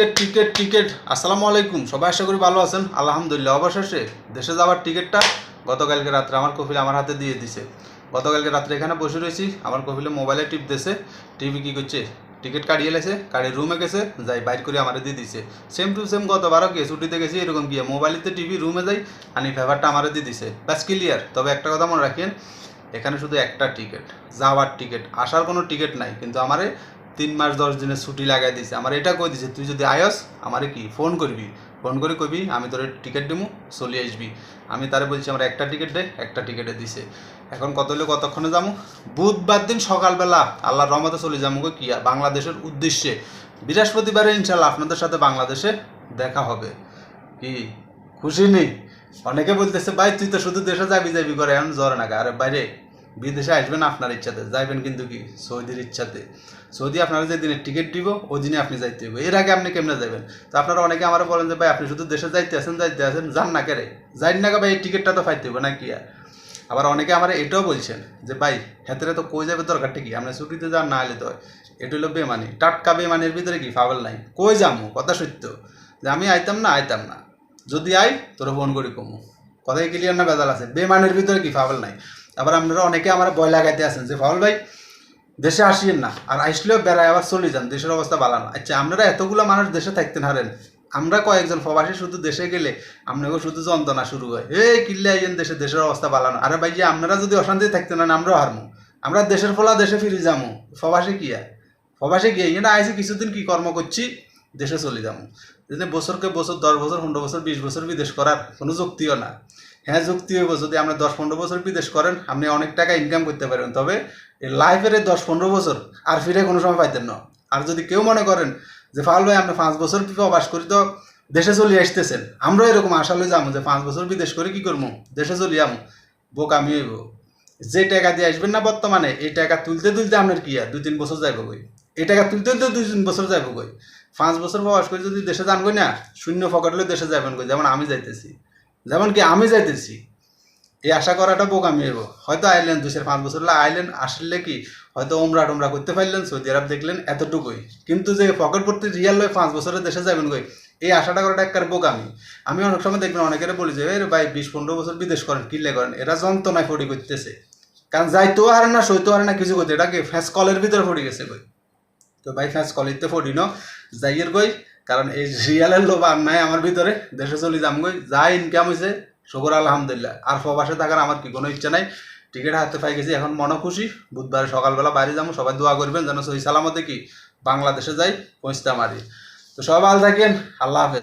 Ticket ticket ticket. আসসালামু আলাইকুম। সবাই আশা করি ভালো আছেন। আলহামদুলিল্লাহ, অবশেষে দেশে যাওয়ার টিকিটটা গতকালকে রাত্রে আমার কফিল আমার হাতে দিয়ে দিছে। গতকালকে রাত্রে এখানে বসে রয়েছি। আমার কফিলে মোবাইলে টিপ দিছে। টিভি কি করছে? টিকিট কাটিয়ে লেছে, কাটিয়ে রুমে গেছে, যাই বাইর করে আমার দিয়ে দিছে। সেম টু সেম গতবারও গিয়ে ছুটিতে গেছি, এরকম গিয়ে মোবাইলেতে টিভি রুমে যাই, আনি ফেভারটা আমার দিয়ে দিছে। ব্যাস ক্লিয়ার তবে একটা কথা মনে রাখেন, এখানে শুধু একটা টিকিট, যাওয়ার টিকিট। আসার কোনো টিকিট নাই, কিন্তু আমারে তিন মাস, দশ দিনের ছুটি লাগাই দিছে। আমার এটা কই দিছে, তুই যদি আয়স আমারে কি, ফোন করবি? ফোন করে কবি আমি তোর টিকিট দিমু, চলে আসবি। আমি তারে বলছি, আমার একটা টিকিট দে, একটা টিকিটে দিছে। এখন কত হলে কতক্ষণে যাব বুধবার দিন সকালবেলা, আল্লাহর রহমতে চলে যাব কি বাংলাদেশের উদ্দেশ্যে। বৃহস্পতিবারে ইনশাল্লাহ আপনাদের সাথে বাংলাদেশে দেখা হবে। কি, খুশি নেই অনেকে বলতেছে, ভাই, তুই তো শুধু দেশে যাবি যাবি করে, এখন জ্বর না আরে বাইরে বিদেশে আসবেন আপনার ইচ্ছাতে, যাইবেন কিন্তু কি, সৌদির ইচ্ছাতে। সৌদি আপনারা যে দিনে টিকিট দিব, ওই দিনে আপনি যাইতে হবে এর আগে আপনি কেমনে যাবেন তো আপনারা অনেকে আমার বলেন যে, ভাই, আপনি শুধু দেশে যাইতে আছেন যাইতে আছেন যান না কেরে? যাই না ভাই, এই টিকিটটা তো পাইতে হবে না কি আবার অনেকে আমার এটাও বলছেন যে, ভাই, হেতরে তো কই যাবে দরকারটা কি? আমরা ছুটিতে যান, না হলে তো। এটা হলো বেমানি। টাটকা বেমানির ভিতরে কি ফাবল নাই? কই যামু? কথা সত্য। যে আমি আইতাম না আইতাম না। যদি আই, তোর ফোন করি কমু। কথাই ক্লিয়ার না, বেজাল আছে? বেমানের ভিতরে কি ফাবল নাই? আবার আপনারা অনেকে আমার ভয় লাগাইতে আছেন যে ফাউল ভাই, দেশে আসিয়েন না, আর আসলেও বেড়ায় আবার চলে যান, দেশের অবস্থা ভালো না। আচ্ছা আপনারা এতগুলো মানুষ দেশে থাকতেন, হারেন। আমরা কয়েকজন প্রবাসী শুধু দেশে গেলে আপনাকে শুধু যন্ত্রণা শুরু হয়। এই কিল্লে আইয়েন দেশে, দেশের অবস্থা ভালো না। আরে ভাই, যে, আপনারা যদি অশান্তি থাকতেন না আমরাও হারমু। আমরা দেশের ফলা দেশে ফিরে যাব প্রবাসী কি আর? প্রবাসী গিয়ে না আইসি কিছুদিন কি কর্ম করছি, দেশে চলে যাব বছরকে বছর, দশ বছর, পনেরো বছর, বিশ বছর বিদেশ করার কোনো যুক্তিও না। হ্যাঁ যুক্তি হইব। যদি আপনি দশ পনেরো বছর বিদেশ করেন, আপনি অনেক টাকা ইনকাম করতে পারেন তবে লাইফের দশ পনেরো বছর আর ফিরে কোনো সময় পাইতেন না। আর যদি কেউ মনে করেন যে ফাল ভাই, আপনি পাঁচ বছর প্রবাস করি তো দেশে চলে আসতেছেন? আমরাও এরকম আশালে যাব যে, পাঁচ বছর বিদেশ করে কি করব? দেশে চলে যাব। বোক আমি হইব। যে টাকা দিয়ে আসবেন না বর্তমানে, এই টাকা তুলতে তুলতে আপনার কি আর দুই তিন বছর যাইব কই? এই টাকা তুলতে তুলতে দুই তিন বছর যাইব কই? পাঁচ বছর প্রবাস করে যদি দেশে যান না, শূন্য ফকটলে দেশে যাবেন কই? যেমন আমি যাইতেছি। যেমন কি আমি যাইতেছি, এই আশা করাটা বোকামি হইব। হয়তো আইলেন দুই চার পাঁচ বছর আইলেন আসলে কি, হয়তো ওমরা টোমরা করতে পারলেন, সৌদি আরব দেখলেন, এতটুকুই। কিন্তু যে পকেট ভর্তি রিয়াল লয় পাঁচ বছরের দেশে যাবেন কই, এই আশাটা করাটা একবার বোকামি। আমি অনেক সময় দেখবেন অনেকের বলি যে ভাই, বিশ পনেরো বছর বিদেশ করেন কিনলে করেন? এরা যন্ত্রণায় ফড়ি করতেছে কারণ যাইতেও হারে না, সইতেও হারে না কিছু করতে এটাকে ফ্যাস কলের ভিতরে ফড়ি গেছে কই? তো ভাই, ফ্যাস কলিতে ফড়ি ন? যাইয়ের কই কারণ এই রিয়ালের লোভ আর নাই আমার ভিতরে। দেশে চলে যাম গই যা ইনকাম হয়েছে শুকর আলহামদুলিল্লাহ। আর প্রবাসে থাকার আমার কি কোনো ইচ্ছা নাই। টিকিট হাতে পাই গেছি, এখন মনে খুশি। বুধবার সকালবেলা বাইরে যাব সবাই দোয়া করবেন যেন সহি সালামতে কি বাংলাদেশে যাই, পৌঁছতে মারি তো সবাই ভালো থাকেন, আল্লাহ হাফেজ।